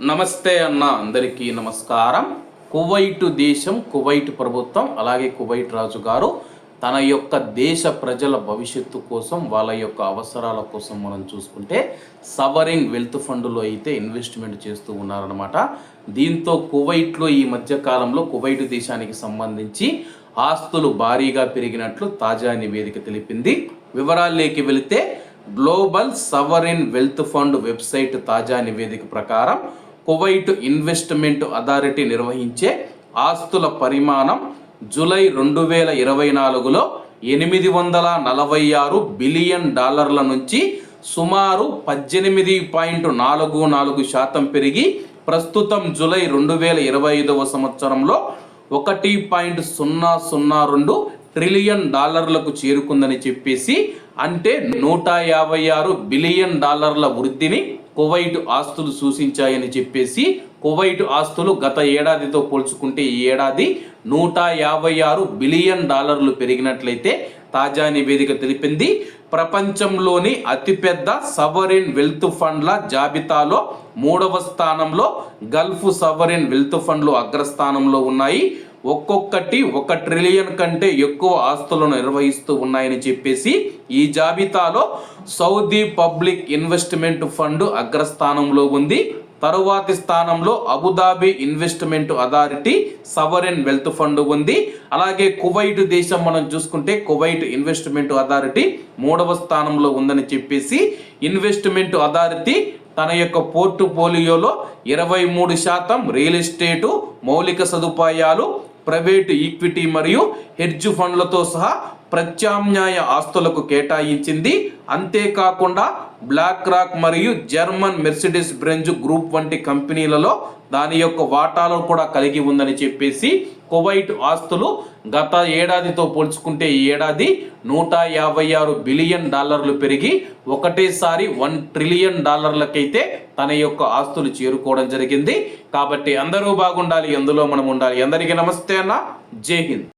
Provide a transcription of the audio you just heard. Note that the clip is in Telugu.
నమస్తే అన్న అందరికీ నమస్కారం. కువైట్ దేశం కువైట్ ప్రభుత్వం అలాగే కువైట్ రాజు గారు తన యొక్క దేశ ప్రజల భవిష్యత్తు కోసం వాళ్ళ యొక్క అవసరాల కోసం మనం చూసుకుంటే సవరింగ్ వెల్త్ ఫండ్లో అయితే ఇన్వెస్ట్మెంట్ చేస్తూ ఉన్నారనమాట దీంతో కువైట్లో ఈ మధ్యకాలంలో కువైట్ దేశానికి సంబంధించి ఆస్తులు భారీగా పెరిగినట్లు తాజా నివేదిక తెలిపింది. వివరాల్లోకి వెళితే global sovereign wealth fund website తాజా నివేదిక ప్రకారం కువైట్ ఇన్వెస్ట్మెంట్ అథారిటీ నిర్వహించే ఆస్తుల పరిమాణం జూలై రెండు వేల ఇరవై నాలుగులో ఎనిమిది వందల నలభై ఆరు బిలియన్ డాలర్ల నుంచి సుమారు పద్దెనిమిది పాయింట్ నాలుగు నాలుగు శాతం పెరిగి ప్రస్తుతం జూలై రెండు వేల ఇరవై ఐదవ సంవత్సరంలో ఒకటి పాయింట్ సున్నా సున్నా రెండు ట్రిలియన్ డాలర్లకు చేరుకుందని చెప్పేసి అంటే నూట యాభై ఆరు బిలియన్ డాలర్ల వృద్ధిని కువైట్ ఆస్తులు సూచించాయని చెప్పేసి కువైట్ ఆస్తులు గత ఏడాదితో పోల్చుకుంటే ఈ ఏడాది నూట యాభై ఆరు బిలియన్ డాలర్లు పెరిగినట్లయితే తాజా నివేదిక తెలిపింది. ప్రపంచంలోని అతిపెద్ద సవరిన్ వెల్త్ ఫండ్ల జాబితాలో మూడవ స్థానంలో గల్ఫ్ సవరిన్ వెల్త్ ఫండ్లు అగ్రస్థానంలో ఉన్నాయి. ఒక్కొక్కటి ఒక ట్రిలియన్ కంటే ఎక్కువ ఆస్తులను నిర్వహిస్తూ ఉన్నాయని చెప్పేసి ఈ జాబితాలో సౌదీ పబ్లిక్ ఇన్వెస్ట్మెంట్ ఫండ్ అగ్రస్థానంలో ఉంది. తరువాతి స్థానంలో Abu Dhabi investment authority sovereign wealth fund ఉంది. అలాగే కువైట్ దేశం మనం చూసుకుంటే కువైట్ ఇన్వెస్ట్మెంట్ అథారిటీ మూడవ స్థానంలో ఉందని చెప్పేసి ఇన్వెస్ట్మెంట్ అథారిటీ తన యొక్క పోర్టుపోలియోలో ఇరవై మూడు శాతం రియల్ ఎస్టేటు మౌలిక సదుపాయాలు ప్రైవేటు ఈక్విటీ మరియు హెడ్జ్ ఫండ్లతో సహా ప్రత్యామ్నాయ ఆస్తులకు కేటాయించింది. అంతేకాకుండా బ్లాక్ రాక్ మరియు జర్మన్ మెర్సిడెస్ బ్రెంజ్ గ్రూప్ వంటి కంపెనీలలో దాని యొక్క వాటాలు కూడా కలిగి ఉందని చెప్పేసి కువైట్ ఆస్తులు గత ఏడాదితో పోల్చుకుంటే ఈ ఏడాది నూట యాభై ఆరు బిలియన్ డాలర్లు పెరిగి ఒకటేసారి వన్ ట్రిలియన్ డాలర్లకైతే తన యొక్క ఆస్తులు చేరుకోవడం జరిగింది. కాబట్టి అందరూ బాగుండాలి ఎందులో మనం ఉండాలి. అందరికీ నమస్తే అన్న. జై హింద్.